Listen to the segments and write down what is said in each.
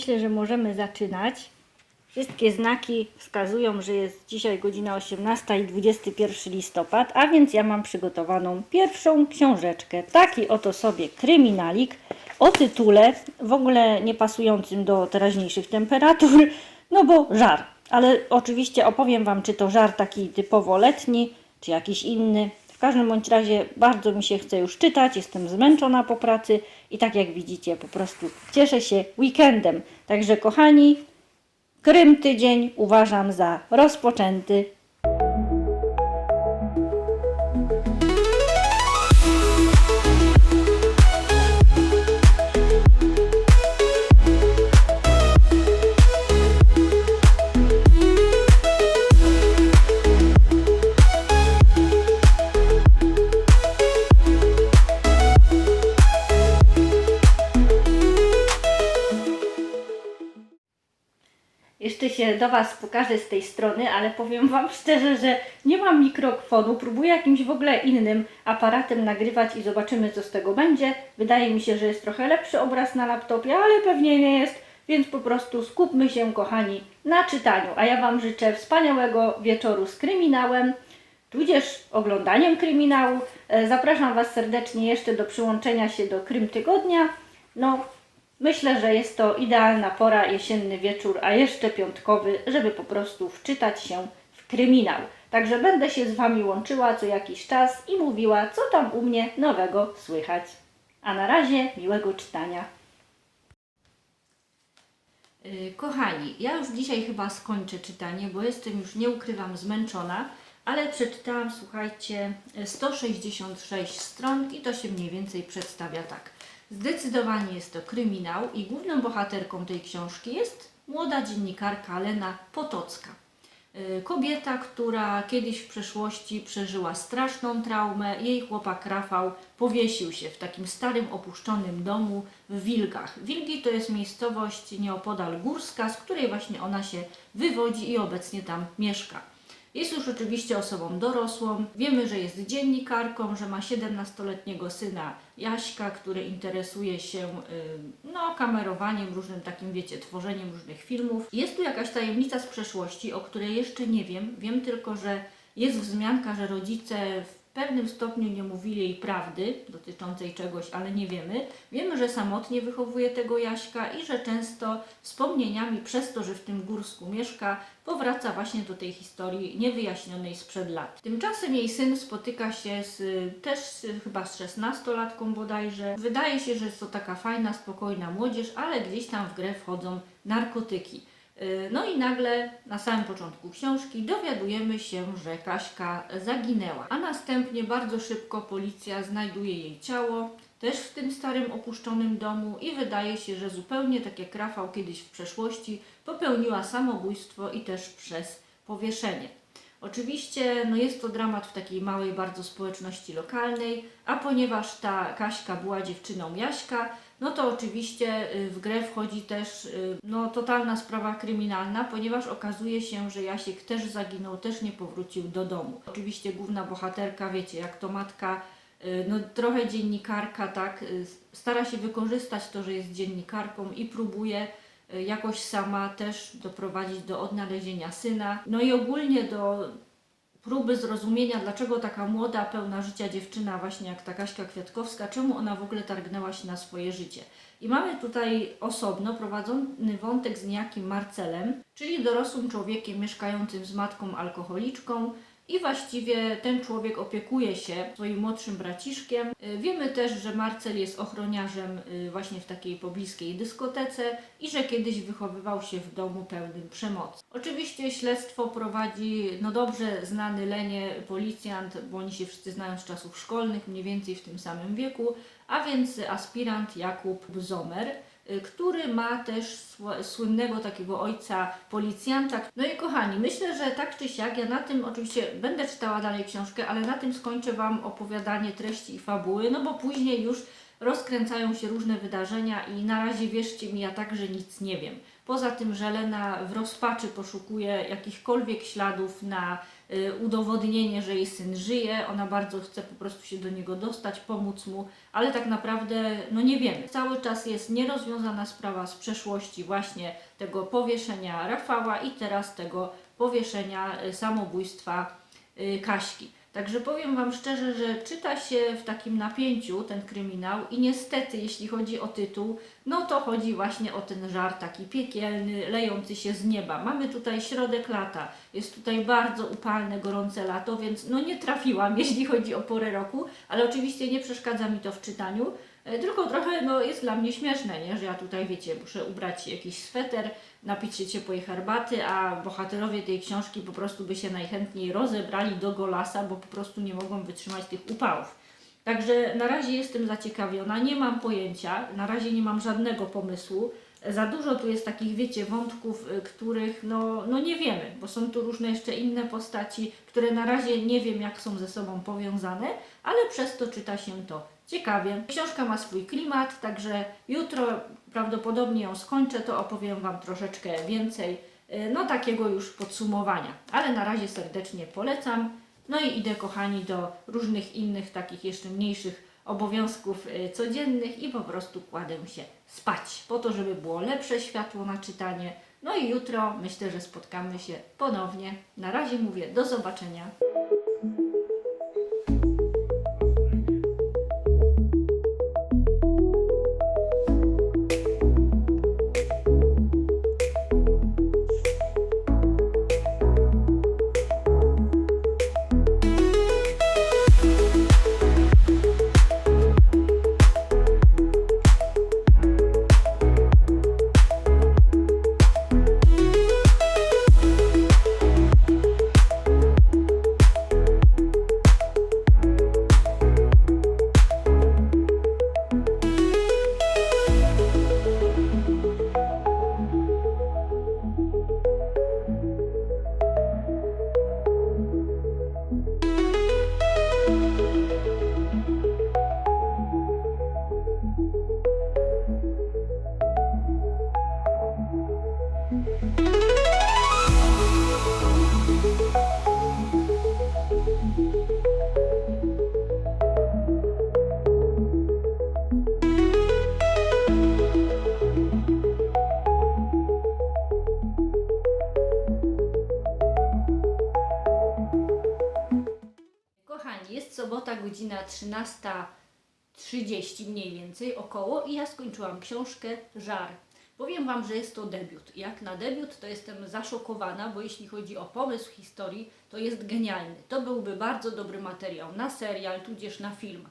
myślę, że możemy zaczynać. Wszystkie znaki wskazują, że jest dzisiaj godzina 18 i 21 listopad, a więc ja mam przygotowaną pierwszą książeczkę. Taki oto sobie kryminalik o tytule w ogóle nie pasującym do teraźniejszych temperatur, no bo żar. Ale oczywiście opowiem Wam, czy to żar taki typowo letni, czy jakiś inny. Każdym bądź razie bardzo mi się chce już czytać, jestem zmęczona po pracy i tak jak widzicie, po prostu cieszę się weekendem. Także kochani, Krym tydzień uważam za rozpoczęty. Jeszcze się do Was pokażę z tej strony, ale powiem Wam szczerze, że nie mam mikrofonu. Próbuję jakimś w ogóle innym aparatem nagrywać i zobaczymy, co z tego będzie. Wydaje mi się, że jest trochę lepszy obraz na laptopie, ale pewnie nie jest, więc po prostu skupmy się, kochani, na czytaniu. A ja Wam życzę wspaniałego wieczoru z kryminałem, tudzież oglądaniem kryminału. E, Zapraszam Was serdecznie jeszcze do przyłączenia się do Krym Tygodnia. No, Myślę, że jest to idealna pora, jesienny wieczór, a jeszcze piątkowy, żeby po prostu wczytać się w kryminał. Także będę się z Wami łączyła co jakiś czas i mówiła, co tam u mnie nowego słychać. A na razie miłego czytania. Y, Kochani, ja już dzisiaj chyba skończę czytanie, bo jestem już, nie ukrywam, zmęczona, ale przeczytałam, słuchajcie, 166 stron i to się mniej więcej przedstawia tak. Zdecydowanie jest to kryminał i główną bohaterką tej książki jest młoda dziennikarka Lena Potocka. Y, Kobieta, która kiedyś w przeszłości przeżyła straszną traumę, jej chłopak Rafał powiesił się w takim starym, opuszczonym domu w Wilgach. Wilgi to jest miejscowość nieopodal Górska, z której właśnie ona się wywodzi i obecnie tam mieszka. Jest już oczywiście osobą dorosłą. Wiemy, że jest dziennikarką, że ma 17-letniego syna Jaśka, który interesuje się y, no, kamerowaniem, różnym takim, wiecie, tworzeniem różnych filmów. Jest tu jakaś tajemnica z przeszłości, o której jeszcze nie wiem. Wiem tylko, że jest wzmianka, że rodzice w pewnym stopniu nie mówili jej prawdy dotyczącej czegoś, ale nie wiemy. Wiemy, że samotnie wychowuje tego Jaśka i że często wspomnieniami przez to, że w tym górsku mieszka, powraca właśnie do tej historii niewyjaśnionej sprzed lat. Tymczasem jej syn spotyka się z też y, chyba z 16-latką bodajże. Wydaje się, że jest to taka fajna, spokojna młodzież, ale gdzieś tam w grę wchodzą narkotyki. Y, No i nagle na samym początku książki dowiadujemy się, że Kaśka zaginęła, a następnie bardzo szybko policja znajduje jej ciało, też w tym starym opuszczonym domu i wydaje się, że zupełnie tak jak Rafał kiedyś w przeszłości popełniła samobójstwo i też przez powieszenie. Oczywiście no jest to dramat w takiej małej bardzo społeczności lokalnej, a ponieważ ta Kaśka była dziewczyną Jaśka, no to oczywiście y, w grę wchodzi też y, no, totalna sprawa kryminalna, ponieważ okazuje się, że Jasiek też zaginął, też nie powrócił do domu. Oczywiście główna bohaterka, wiecie, jak to matka, y, no trochę dziennikarka, tak, stara się wykorzystać to, że jest dziennikarką i próbuje jakoś sama też doprowadzić do odnalezienia syna. No i ogólnie do próby zrozumienia, dlaczego taka młoda, pełna życia dziewczyna, właśnie jak ta Kaśka Kwiatkowska, czemu ona w ogóle targnęła się na swoje życie. I mamy tutaj osobno prowadzony wątek z niejakim Marcelem, czyli dorosłym człowiekiem mieszkającym z matką alkoholiczką, i właściwie ten człowiek opiekuje się swoim młodszym braciszkiem. Y, Wiemy też, że Marcel jest ochroniarzem y, właśnie w takiej pobliskiej dyskotece i że kiedyś wychowywał się w domu pełnym przemocy. Oczywiście śledztwo prowadzi no dobrze znany Lenie policjant, bo oni się wszyscy znają z czasów szkolnych, mniej więcej w tym samym wieku, a więc aspirant Jakub Zomer który ma też sł- słynnego takiego ojca policjanta. No i kochani, myślę, że tak czy siak, ja na tym oczywiście będę czytała dalej książkę, ale na tym skończę Wam opowiadanie treści i fabuły, no bo później już rozkręcają się różne wydarzenia i na razie wierzcie mi, ja także nic nie wiem. Poza tym Żelena w rozpaczy poszukuje jakichkolwiek śladów na y, udowodnienie, że jej syn żyje. Ona bardzo chce po prostu się do niego dostać, pomóc mu, ale tak naprawdę no nie wiemy. Cały czas jest nierozwiązana sprawa z przeszłości właśnie tego powieszenia Rafała i teraz tego powieszenia y, samobójstwa y, Kaśki. Także powiem Wam szczerze, że czyta się w takim napięciu ten kryminał i niestety, jeśli chodzi o tytuł, no to chodzi właśnie o ten żar taki piekielny, lejący się z nieba. Mamy tutaj środek lata, jest tutaj bardzo upalne, gorące lato, więc no nie trafiłam, jeśli chodzi o porę roku, ale oczywiście nie przeszkadza mi to w czytaniu. E, Tylko trochę no, jest dla mnie śmieszne, nie? że ja tutaj, wiecie, muszę ubrać jakiś sweter, napić się ciepłej herbaty, a bohaterowie tej książki po prostu by się najchętniej rozebrali do golasa, bo po prostu nie mogą wytrzymać tych upałów. Także na razie jestem zaciekawiona, nie mam pojęcia, na razie nie mam żadnego pomysłu. Za dużo tu jest takich, wiecie, wątków, y, których no, no nie wiemy, bo są tu różne jeszcze inne postaci, które na razie nie wiem, jak są ze sobą powiązane, ale przez to czyta się to ciekawie. Książka ma swój klimat, także jutro prawdopodobnie ją skończę, to opowiem Wam troszeczkę więcej, y, no takiego już podsumowania. Ale na razie serdecznie polecam. No i idę, kochani, do różnych innych takich jeszcze mniejszych obowiązków y, codziennych i po prostu kładę się spać, po to, żeby było lepsze światło na czytanie. No i jutro myślę, że spotkamy się ponownie. Na razie mówię do zobaczenia. Sobota, godzina 13.30 mniej więcej, około i ja skończyłam książkę Żar. Powiem Wam, że jest to debiut. Jak na debiut to jestem zaszokowana, bo jeśli chodzi o pomysł historii, to jest genialny. To byłby bardzo dobry materiał na serial, tudzież na film.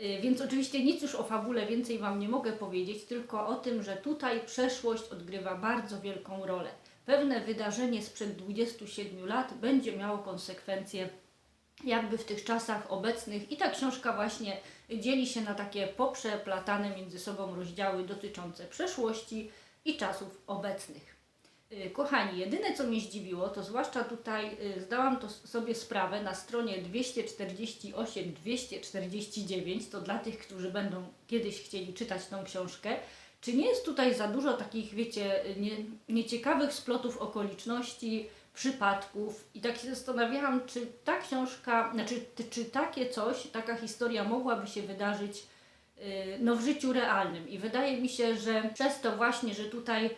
Y, Więc oczywiście nic już o fabule więcej Wam nie mogę powiedzieć, tylko o tym, że tutaj przeszłość odgrywa bardzo wielką rolę. Pewne wydarzenie sprzed 27 lat będzie miało konsekwencje jakby w tych czasach obecnych i ta książka właśnie dzieli się na takie poprzeplatane między sobą rozdziały dotyczące przeszłości i czasów obecnych. Y, Kochani, jedyne co mnie zdziwiło, to zwłaszcza tutaj y, zdałam to sobie sprawę na stronie 248-249, to dla tych, którzy będą kiedyś chcieli czytać tą książkę, czy nie jest tutaj za dużo takich, wiecie, nie, nieciekawych splotów okoliczności, przypadków. I tak się zastanawiałam, czy ta książka, znaczy czy takie coś, taka historia mogłaby się wydarzyć yy, no, w życiu realnym. I wydaje mi się, że przez to właśnie, że tutaj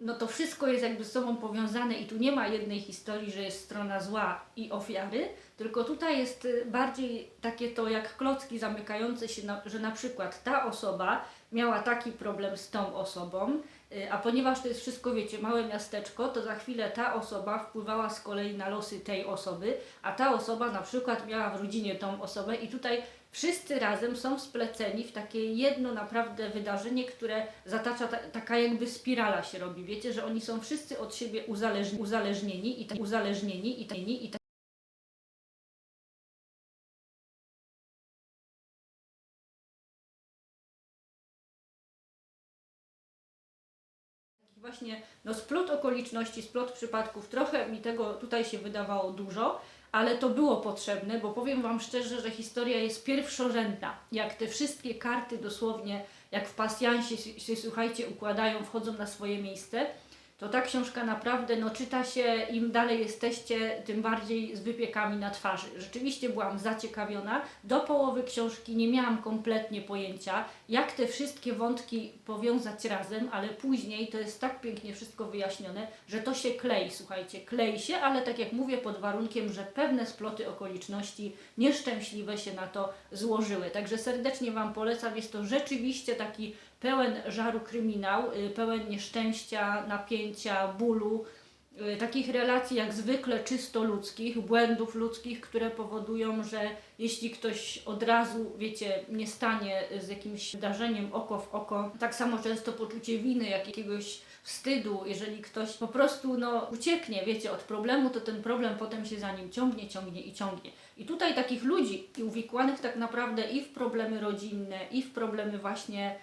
no to wszystko jest jakby z sobą powiązane i tu nie ma jednej historii, że jest strona zła i ofiary, tylko tutaj jest y, bardziej takie to jak klocki zamykające się, na, że na przykład ta osoba miała taki problem z tą osobą, y, a ponieważ to jest wszystko, wiecie, małe miasteczko, to za chwilę ta osoba wpływała z kolei na losy tej osoby, a ta osoba na przykład miała w rodzinie tą osobę i tutaj wszyscy razem są spleceni w takie jedno naprawdę wydarzenie, które zatacza, ta, taka jakby spirala się robi. Wiecie, że oni są wszyscy od siebie uzależni, uzależnieni i uzależnieni i tak i właśnie no, splot okoliczności, splot przypadków, trochę mi tego tutaj się wydawało dużo, ale to było potrzebne, bo powiem Wam szczerze, że historia jest pierwszorzędna. Jak te wszystkie karty dosłownie, jak w pasjansie się, słuchajcie, układają, wchodzą na swoje miejsce, to ta książka naprawdę, no czyta się, im dalej jesteście, tym bardziej z wypiekami na twarzy. Rzeczywiście byłam zaciekawiona. Do połowy książki nie miałam kompletnie pojęcia, jak te wszystkie wątki powiązać razem, ale później to jest tak pięknie wszystko wyjaśnione, że to się klei, słuchajcie, klei się, ale tak jak mówię, pod warunkiem, że pewne sploty okoliczności nieszczęśliwe się na to złożyły. Także serdecznie Wam polecam, jest to rzeczywiście taki pełen żaru kryminał, y, pełen nieszczęścia, napięcia, bólu, y, takich relacji jak zwykle czysto ludzkich, błędów ludzkich, które powodują, że jeśli ktoś od razu, wiecie, nie stanie z jakimś wydarzeniem oko w oko, tak samo często poczucie winy, jak jakiegoś wstydu, jeżeli ktoś po prostu no, ucieknie, wiecie, od problemu, to ten problem potem się za nim ciągnie, ciągnie i ciągnie. I tutaj takich ludzi uwikłanych tak naprawdę i w problemy rodzinne, i w problemy właśnie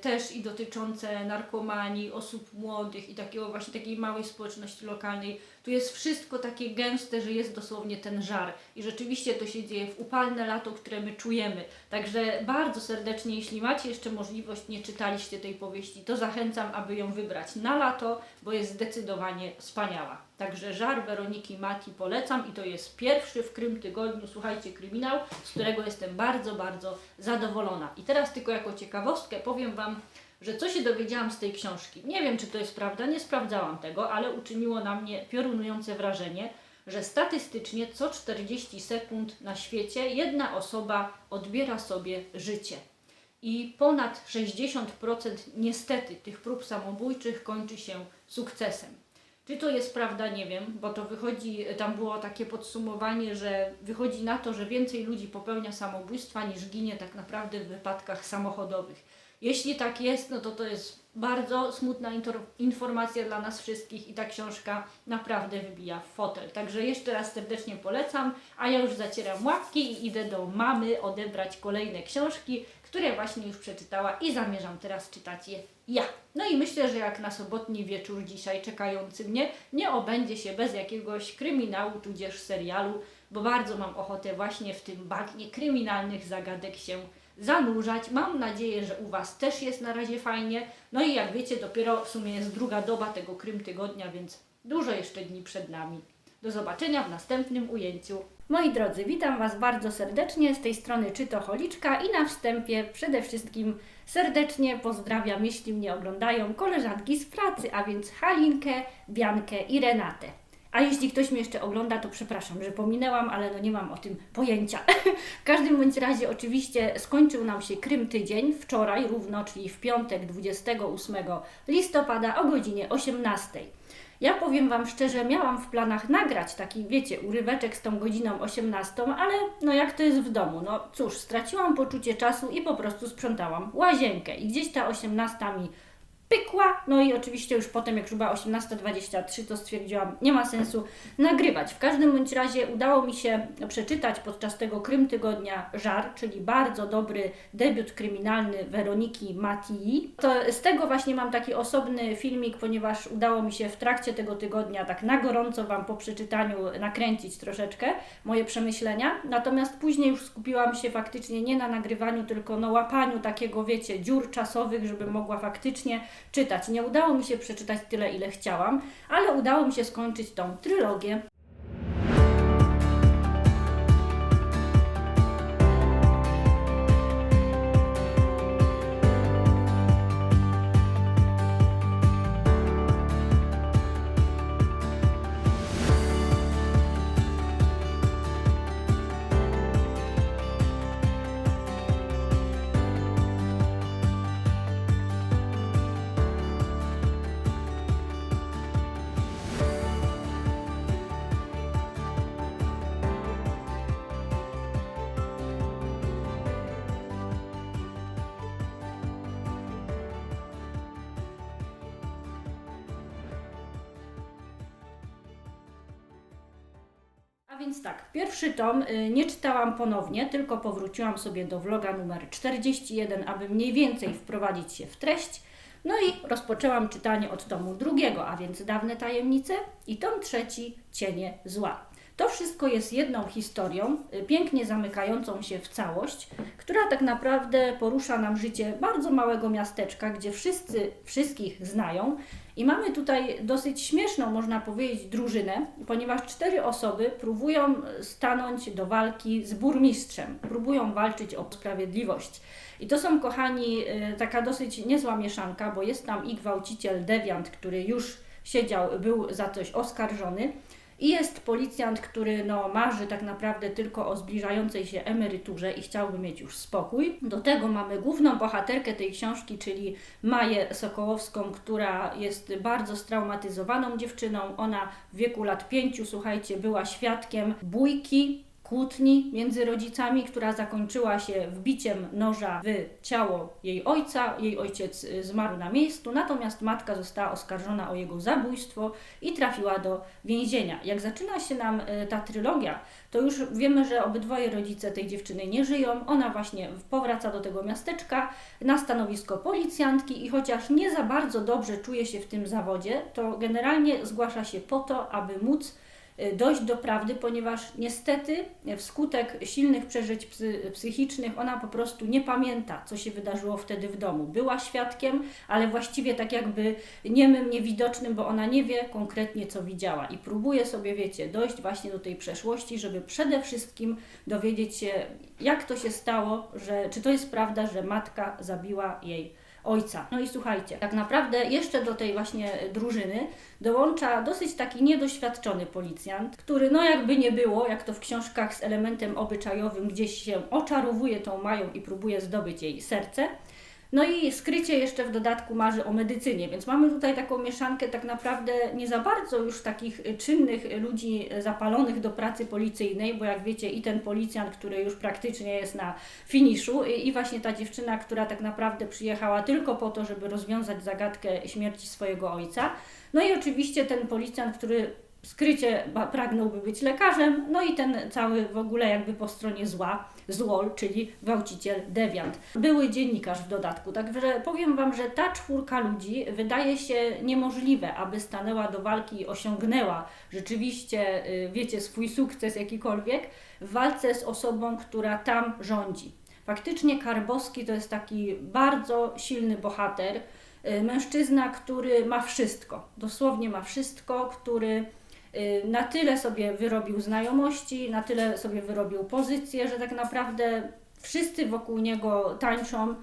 też i dotyczące narkomanii, osób młodych i takiego właśnie takiej małej społeczności lokalnej. Tu jest wszystko takie gęste, że jest dosłownie ten żar. I rzeczywiście to się dzieje w upalne lato, które my czujemy. Także bardzo serdecznie, jeśli macie jeszcze możliwość, nie czytaliście tej powieści, to zachęcam, aby ją wybrać na lato, bo jest zdecydowanie wspaniała. Także żar Weroniki Mati polecam i to jest pierwszy w Krym tygodniu, słuchajcie, kryminał, z którego jestem bardzo, bardzo zadowolona. I teraz tylko jako ciekawostkę powiem Wam, że co się dowiedziałam z tej książki. Nie wiem, czy to jest prawda, nie sprawdzałam tego, ale uczyniło na mnie piorunujące wrażenie, że statystycznie co 40 sekund na świecie jedna osoba odbiera sobie życie. I ponad 60% niestety tych prób samobójczych kończy się sukcesem. Czy to jest prawda, nie wiem, bo to wychodzi, tam było takie podsumowanie, że wychodzi na to, że więcej ludzi popełnia samobójstwa niż ginie tak naprawdę w wypadkach samochodowych. Jeśli tak jest, no to to jest bardzo smutna informacja dla nas wszystkich i ta książka naprawdę wybija w fotel. Także jeszcze raz serdecznie polecam, a ja już zacieram łapki i idę do mamy odebrać kolejne książki, które właśnie już przeczytała i zamierzam teraz czytać je ja. No i myślę, że jak na sobotni wieczór dzisiaj czekający mnie, nie obędzie się bez jakiegoś kryminału tudzież serialu, bo bardzo mam ochotę właśnie w tym bagnie kryminalnych zagadek się zanurzać. Mam nadzieję, że u Was też jest na razie fajnie. No i jak wiecie, dopiero w sumie jest druga doba tego Krym Tygodnia, więc dużo jeszcze dni przed nami. Do zobaczenia w następnym ujęciu. Moi drodzy, witam Was bardzo serdecznie z tej strony Czytocholiczka i na wstępie przede wszystkim serdecznie pozdrawiam, jeśli mnie oglądają, koleżanki z pracy, a więc Halinkę, Biankę i Renatę. A jeśli ktoś mnie jeszcze ogląda, to przepraszam, że pominęłam, ale no nie mam o tym pojęcia. w każdym bądź razie oczywiście skończył nam się Krym tydzień, wczoraj równo, czyli w piątek 28 listopada o godzinie 18. Ja powiem Wam szczerze, miałam w planach nagrać taki, wiecie, uryweczek z tą godziną 18, ale no jak to jest w domu, no cóż, straciłam poczucie czasu i po prostu sprzątałam łazienkę. I gdzieś ta 18 mi pykła, no i oczywiście już potem, jak już była 18.23, to stwierdziłam, nie ma sensu nagrywać. W każdym bądź razie udało mi się przeczytać podczas tego Krym Tygodnia Żar, czyli bardzo dobry debiut kryminalny Weroniki Matii. To z tego właśnie mam taki osobny filmik, ponieważ udało mi się w trakcie tego tygodnia tak na gorąco Wam po przeczytaniu nakręcić troszeczkę moje przemyślenia. Natomiast później już skupiłam się faktycznie nie na nagrywaniu, tylko na łapaniu takiego, wiecie, dziur czasowych, żeby mogła faktycznie czytać. Nie udało mi się przeczytać tyle, ile chciałam, ale udało mi się skończyć tą trylogię. Więc tak, pierwszy tom y, nie czytałam ponownie, tylko powróciłam sobie do vloga numer 41, aby mniej więcej wprowadzić się w treść. No i rozpoczęłam czytanie od tomu drugiego, a więc Dawne Tajemnice i tom trzeci Cienie Zła. To wszystko jest jedną historią, y, pięknie zamykającą się w całość, która tak naprawdę porusza nam życie bardzo małego miasteczka, gdzie wszyscy wszystkich znają. I mamy tutaj dosyć śmieszną, można powiedzieć, drużynę, ponieważ cztery osoby próbują stanąć do walki z burmistrzem, próbują walczyć o sprawiedliwość. I to są, kochani, y, taka dosyć niezła mieszanka, bo jest tam i gwałciciel dewiant, który już siedział, był za coś oskarżony. I jest policjant, który no, marzy tak naprawdę tylko o zbliżającej się emeryturze i chciałby mieć już spokój. Do tego mamy główną bohaterkę tej książki, czyli Maję Sokołowską, która jest bardzo straumatyzowaną dziewczyną. Ona w wieku lat pięciu, słuchajcie, była świadkiem bójki kłótni między rodzicami, która zakończyła się wbiciem noża w ciało jej ojca. Jej ojciec y, zmarł na miejscu, natomiast matka została oskarżona o jego zabójstwo i trafiła do więzienia. Jak zaczyna się nam y, ta trylogia, to już wiemy, że obydwoje rodzice tej dziewczyny nie żyją. Ona właśnie powraca do tego miasteczka na stanowisko policjantki i chociaż nie za bardzo dobrze czuje się w tym zawodzie, to generalnie zgłasza się po to, aby móc dojść do prawdy, ponieważ niestety y, wskutek silnych przeżyć psy, psychicznych ona po prostu nie pamięta, co się wydarzyło wtedy w domu. Była świadkiem, ale właściwie tak jakby niemym, niewidocznym, bo ona nie wie konkretnie, co widziała i próbuje sobie, wiecie, dojść właśnie do tej przeszłości, żeby przede wszystkim dowiedzieć się, jak to się stało, że czy to jest prawda, że matka zabiła jej ojca. No i słuchajcie, tak naprawdę jeszcze do tej właśnie drużyny dołącza dosyć taki niedoświadczony policjant, który no jakby nie było, jak to w książkach z elementem obyczajowym gdzieś się oczarowuje tą Mają i próbuje zdobyć jej serce. No i skrycie jeszcze w dodatku marzy o medycynie, więc mamy tutaj taką mieszankę tak naprawdę nie za bardzo już takich czynnych ludzi zapalonych do pracy policyjnej, bo jak wiecie i ten policjant, który już praktycznie jest na finiszu i właśnie ta dziewczyna, która tak naprawdę przyjechała tylko po to, żeby rozwiązać zagadkę śmierci swojego ojca. No i oczywiście ten policjant, który skrycie pragnąłby być lekarzem, no i ten cały w ogóle jakby po stronie zła, złol, czyli gwałciciel dewiant. Były dziennikarz w dodatku, także powiem Wam, że ta czwórka ludzi wydaje się niemożliwe, aby stanęła do walki i osiągnęła rzeczywiście, y, wiecie, swój sukces jakikolwiek w walce z osobą, która tam rządzi. Faktycznie Karbowski to jest taki bardzo silny bohater, y, mężczyzna, który ma wszystko, dosłownie ma wszystko, który na tyle sobie wyrobił znajomości, na tyle sobie wyrobił pozycję, że tak naprawdę wszyscy wokół niego tańczą. y,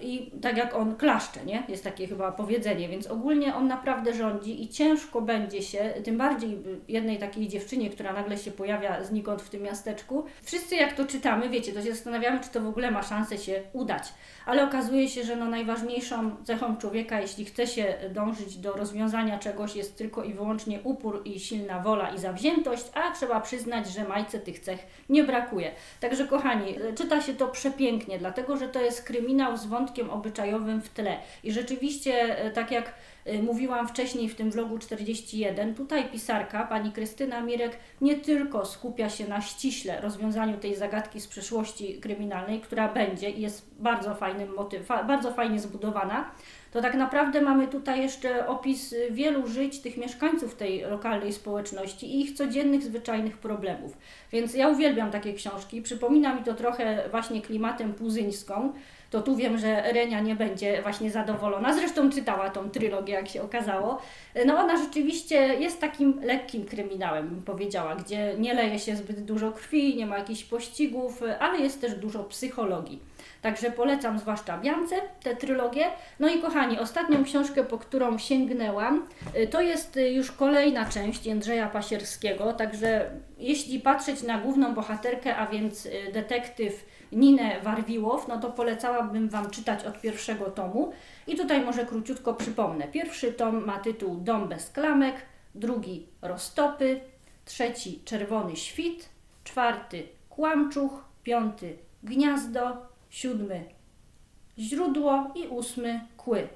i tak jak on klaszcze, nie? Jest takie chyba powiedzenie, więc ogólnie on naprawdę rządzi i ciężko będzie się, tym bardziej jednej takiej dziewczynie, która nagle się pojawia znikąd w tym miasteczku. Wszyscy jak to czytamy, wiecie, to się zastanawiamy, czy to w ogóle ma szansę się udać. Ale okazuje się, że no najważniejszą cechą człowieka, jeśli chce się dążyć do rozwiązania czegoś, jest tylko i wyłącznie upór i silna wola i zawziętość, a trzeba przyznać, że Majce tych cech nie brakuje. Także kochani, czyta się to przepięknie, dlatego że to jest kryminał z wątkiem obyczajowym w tle. I rzeczywiście, y, tak jak y, mówiłam wcześniej w tym vlogu 41, tutaj pisarka, pani Krystyna Mirek, nie tylko skupia się na ściśle rozwiązaniu tej zagadki z przeszłości kryminalnej, która będzie i jest bardzo fajnym motyw, bardzo fajnie zbudowana, to tak naprawdę mamy tutaj jeszcze opis y, wielu żyć tych mieszkańców tej lokalnej społeczności i ich codziennych, zwyczajnych problemów. Więc ja uwielbiam takie książki. Przypomina mi to trochę właśnie klimatem puzyńską. To tu wiem, że Renia nie będzie właśnie zadowolona. Zresztą czytała tą trylogię, jak się okazało. No ona rzeczywiście jest takim lekkim kryminałem, bym powiedziała, gdzie nie leje się zbyt dużo krwi, nie ma jakichś pościgów, ale jest też dużo psychologii. Także polecam zwłaszcza Biance tę trylogię. No i kochani, ostatnią książkę, po którą sięgnęłam, y, to jest y, już kolejna część Jędrzeja Pasierskiego. Także jeśli patrzeć na główną bohaterkę, a więc y, detektyw Ninę Warwiłow, no to polecałabym Wam czytać od pierwszego tomu. I tutaj może króciutko przypomnę. Pierwszy tom ma tytuł Dom bez klamek, drugi Roztopy, trzeci Czerwony Świt, czwarty Kłamczuch, piąty Gniazdo, siódmy źródło i ósmy kły.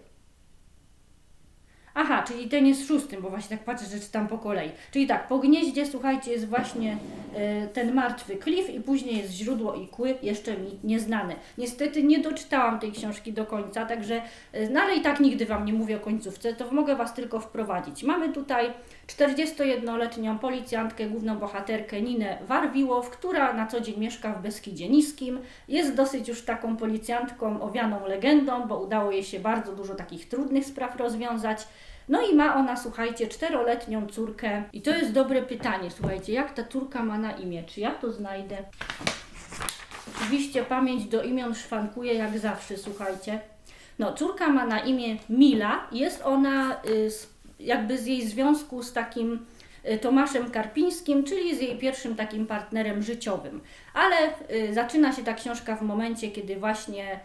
Aha, czyli ten jest szóstym, bo właśnie tak patrzę, że czytam po kolei. Czyli tak, po gnieździe, słuchajcie, jest właśnie e, ten martwy klif i później jest źródło i kły, jeszcze mi nieznane. Niestety nie doczytałam tej książki do końca, także, e, no ale i tak nigdy Wam nie mówię o końcówce, to mogę Was tylko wprowadzić. Mamy tutaj 41-letnią policjantkę, główną bohaterkę Ninę Warwiłow, która na co dzień mieszka w Beskidzie Niskim. Jest dosyć już taką policjantką owianą legendą, bo udało jej się bardzo dużo takich trudnych spraw rozwiązać. No i ma ona, słuchajcie, czteroletnią córkę. I to jest dobre pytanie, słuchajcie, jak ta córka ma na imię? Czy ja to znajdę? Oczywiście pamięć do imion szwankuje jak zawsze, słuchajcie. No, córka ma na imię Mila. Jest ona y, jakby z jej związku z takim y, Tomaszem Karpińskim, czyli z jej pierwszym takim partnerem życiowym. Ale y, zaczyna się ta książka w momencie, kiedy właśnie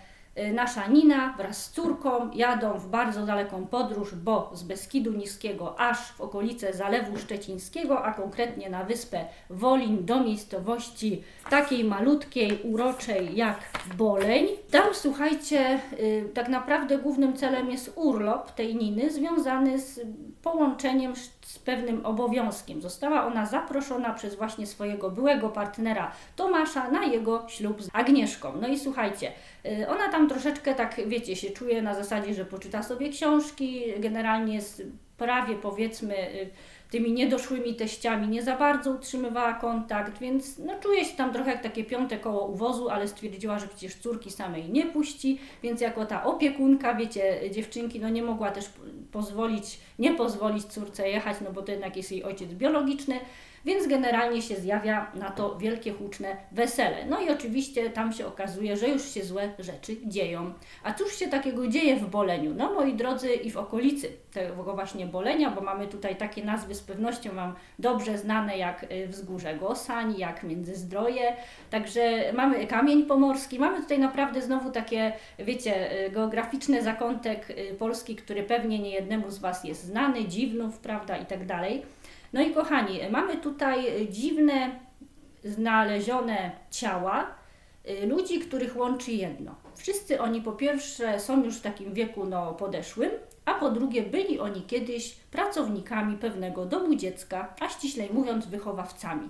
nasza Nina wraz z córką jadą w bardzo daleką podróż, bo z Beskidu Niskiego aż w okolice Zalewu Szczecińskiego, a konkretnie na wyspę Wolin do miejscowości takiej malutkiej, uroczej jak Boleń. Tam słuchajcie, y, tak naprawdę głównym celem jest urlop tej Niny związany z połączeniem z pewnym obowiązkiem. Została ona zaproszona przez właśnie swojego byłego partnera Tomasza na jego ślub z Agnieszką. No i słuchajcie, y, ona tam troszeczkę tak, wiecie, się czuje na zasadzie, że poczyta sobie książki, generalnie jest prawie powiedzmy y, tymi niedoszłymi teściami nie za bardzo utrzymywała kontakt, więc no, czuje się tam trochę jak takie piąte koło uwozu, ale stwierdziła, że przecież córki samej nie puści, więc jako ta opiekunka, wiecie, dziewczynki, no nie mogła też pozwolić, nie pozwolić córce jechać, no bo to jednak jest jej ojciec biologiczny, więc generalnie się zjawia na to wielkie huczne wesele. No i oczywiście tam się okazuje, że już się złe rzeczy dzieją. A cóż się takiego dzieje w Boleniu? No moi drodzy i w okolicy tego właśnie Bolenia, bo mamy tutaj takie nazwy z pewnością Wam dobrze znane jak y, Wzgórze Gosań, jak Międzyzdroje, także mamy Kamień Pomorski, mamy tutaj naprawdę znowu takie, wiecie, y, geograficzny zakątek y, Polski, który pewnie nie jednemu z Was jest znany, Dziwnów, prawda, i tak dalej. No i kochani, mamy tutaj dziwne, znalezione ciała y, ludzi, których łączy jedno. Wszyscy oni po pierwsze są już w takim wieku no, podeszłym, a po drugie byli oni kiedyś pracownikami pewnego domu dziecka, a ściślej mówiąc wychowawcami.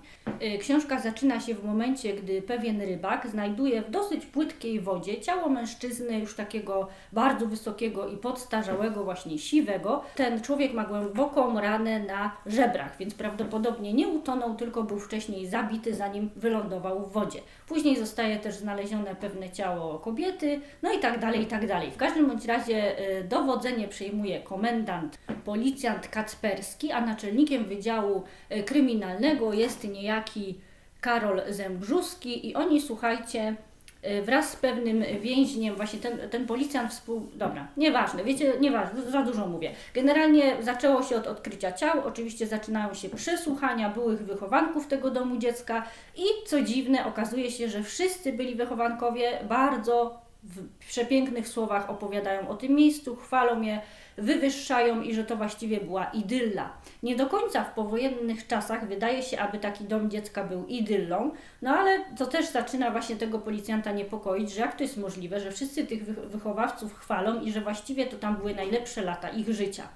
Y, Książka zaczyna się w momencie, gdy pewien rybak znajduje w dosyć płytkiej wodzie ciało mężczyzny już takiego bardzo wysokiego i podstarzałego, właśnie siwego. Ten człowiek ma głęboką ranę na żebrach, więc prawdopodobnie nie utonął, tylko był wcześniej zabity, zanim wylądował w wodzie. Później zostaje też znalezione pewne ciało kobiety, no i tak dalej, i tak dalej. W każdym bądź razie y, dowodzenie przejmuje komendant, policjant Kacperski, a naczelnikiem Wydziału y, Kryminalnego jest niejaki Karol Zembrzuski i oni, słuchajcie, y, wraz z pewnym więźniem, właśnie ten, ten policjant współ... Dobra, nieważne, wiecie, nieważne, za dużo mówię. Generalnie zaczęło się od odkrycia ciał, oczywiście zaczynają się przesłuchania byłych wychowanków tego domu dziecka i co dziwne, okazuje się, że wszyscy byli wychowankowie bardzo w przepięknych słowach opowiadają o tym miejscu, chwalą je, wywyższają i że to właściwie była idylla. Nie do końca w powojennych czasach wydaje się, aby taki dom dziecka był idyllą, no ale to też zaczyna właśnie tego policjanta niepokoić, że jak to jest możliwe, że wszyscy tych wych- wychowawców chwalą i że właściwie to tam były najlepsze lata ich życia.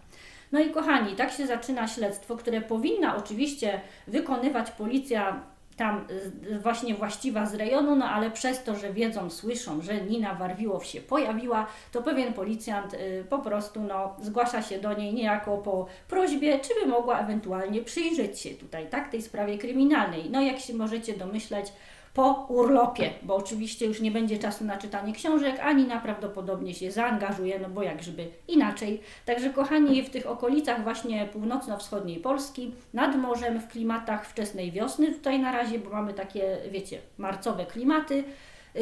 No i kochani, tak się zaczyna śledztwo, które powinna oczywiście wykonywać policja tam y, właśnie właściwa z rejonu, no ale przez to, że wiedzą, słyszą, że Nina Warwiłow się pojawiła, to pewien policjant y, po prostu no, zgłasza się do niej niejako po prośbie, czy by mogła ewentualnie przyjrzeć się tutaj, tak, tej sprawie kryminalnej. No jak się możecie domyśleć, po urlopie, bo oczywiście już nie będzie czasu na czytanie książek, a Nina prawdopodobnie się zaangażuje, no bo jak żeby inaczej. Także kochani, w tych okolicach właśnie północno-wschodniej Polski, nad morzem, w klimatach wczesnej wiosny tutaj na razie, bo mamy takie, wiecie, marcowe klimaty,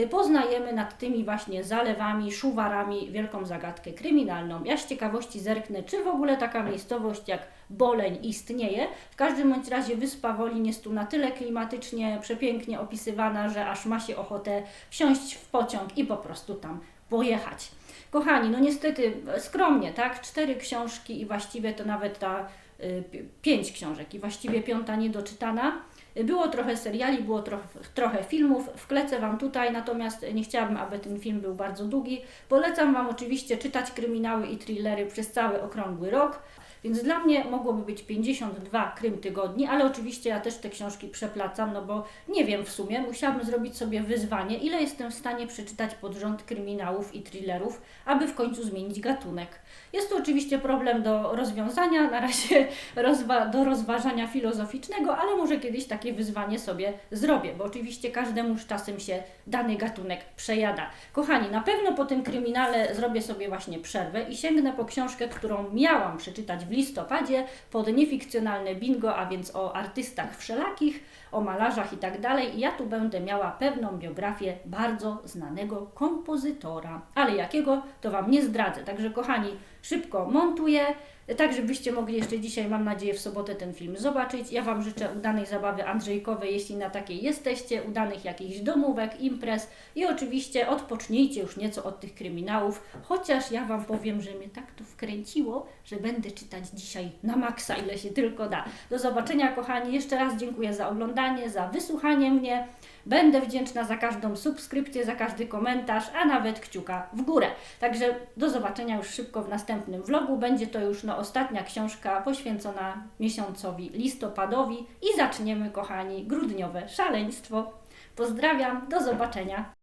poznajemy nad tymi właśnie zalewami, szuwarami wielką zagadkę kryminalną. Ja z ciekawości zerknę, czy w ogóle taka miejscowość jak Boleń istnieje. W każdym bądź razie wyspa Wolin jest tu na tyle klimatycznie, przepięknie opisywana, że aż ma się ochotę wsiąść w pociąg i po prostu tam pojechać. Kochani, no niestety skromnie, tak? Cztery książki i właściwie to nawet ta y, pi- pięć książek i właściwie piąta niedoczytana. Było trochę seriali, było trochę, trochę filmów. Wklecę Wam tutaj, natomiast nie chciałabym, aby ten film był bardzo długi. Polecam Wam oczywiście czytać kryminały i thrillery przez cały okrągły rok. Więc dla mnie mogłoby być 52 krym tygodni, ale oczywiście ja też te książki przeplacam, no bo nie wiem w sumie, musiałabym zrobić sobie wyzwanie, ile jestem w stanie przeczytać pod rząd kryminałów i thrillerów, aby w końcu zmienić gatunek. Jest to oczywiście problem do rozwiązania, na razie rozwa- do rozważania filozoficznego, ale może kiedyś takie wyzwanie sobie zrobię, bo oczywiście każdemu z czasem się dany gatunek przejada. Kochani, na pewno po tym kryminale zrobię sobie właśnie przerwę i sięgnę po książkę, którą miałam przeczytać w listopadzie pod niefikcjonalne bingo, a więc o artystach wszelakich, o malarzach i tak dalej. I ja tu będę miała pewną biografię bardzo znanego kompozytora. Ale jakiego, to Wam nie zdradzę. Także kochani, szybko montuję, tak żebyście mogli jeszcze dzisiaj, mam nadzieję, w sobotę ten film zobaczyć. Ja Wam życzę udanej zabawy Andrzejkowej, jeśli na takiej jesteście, udanych jakichś domówek, imprez i oczywiście odpocznijcie już nieco od tych kryminałów, chociaż ja Wam powiem, że mnie tak to wkręciło, że będę czytać dzisiaj na maksa, ile się tylko da. Do zobaczenia, kochani. Jeszcze raz dziękuję za oglądanie, za wysłuchanie mnie. Będę wdzięczna za każdą subskrypcję, za każdy komentarz, a nawet kciuka w górę. Także do zobaczenia już szybko w następnym vlogu. Będzie to już no, ostatnia książka poświęcona miesiącowi listopadowi i zaczniemy, kochani, grudniowe szaleństwo. Pozdrawiam, do zobaczenia.